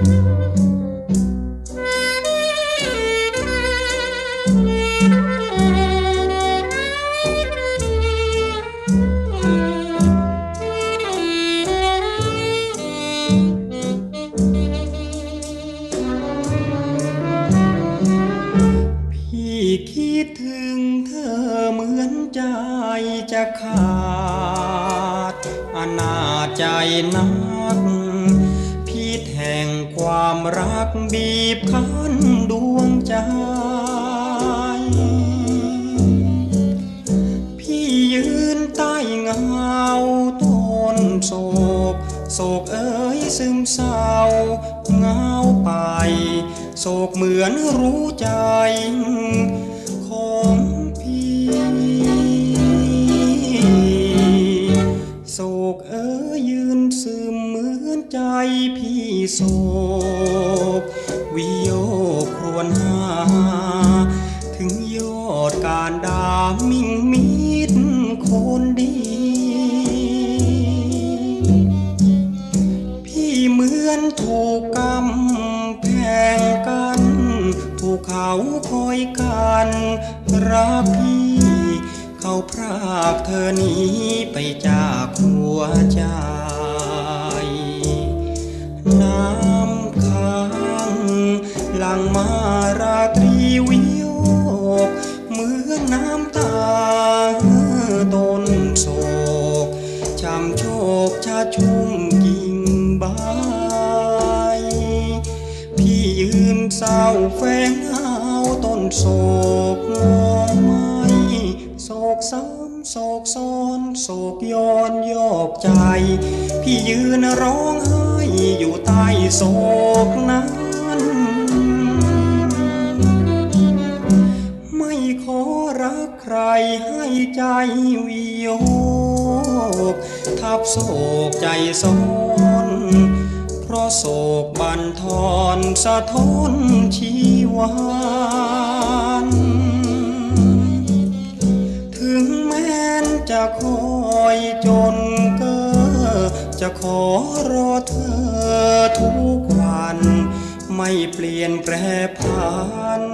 พี่คิดถึงเธอเหมือนใจจะขาดอนาใจนัก ความรักบีบคั้นดวงใจ พี่ยืนใต้เงาต้นโศก โศกเอ้ยซึมเศร้าเงาไปโศกเหมือนรู้ใจของพี่โศกเอ้ยยืนซึมเหมือนใจพี่ โศกวิโยครวญหา ถึงยอดการดามิ่งมิดคนดี พี่เหมือนถูกกำแพงกันถูกเขาคอยกันรักพี่ เขาพรากเธอนี้ไปจากหัวใจำค้างหลังมาราตรีวิโยกเหมือนน้ำตาต้นโศกช้ำโชคชาชุ่มกิ่งใบพี่ยืนเศร้าแฝงเอาต้นโศกงอไม้โศกซ้ำโศกซ้อนโศกย้อนยอกใจ พี่ยืนร้องไห้อยู่ โศกนั้น ไม่ขอรักใครให้ใจวิโยก ทับโศกใจซ้อนเพราะโศกบันทอนสะท้อนชีวานถึงแม้นจะคอยจนเก้อจะขอรอเธอ เปลี่ยนแปรผัน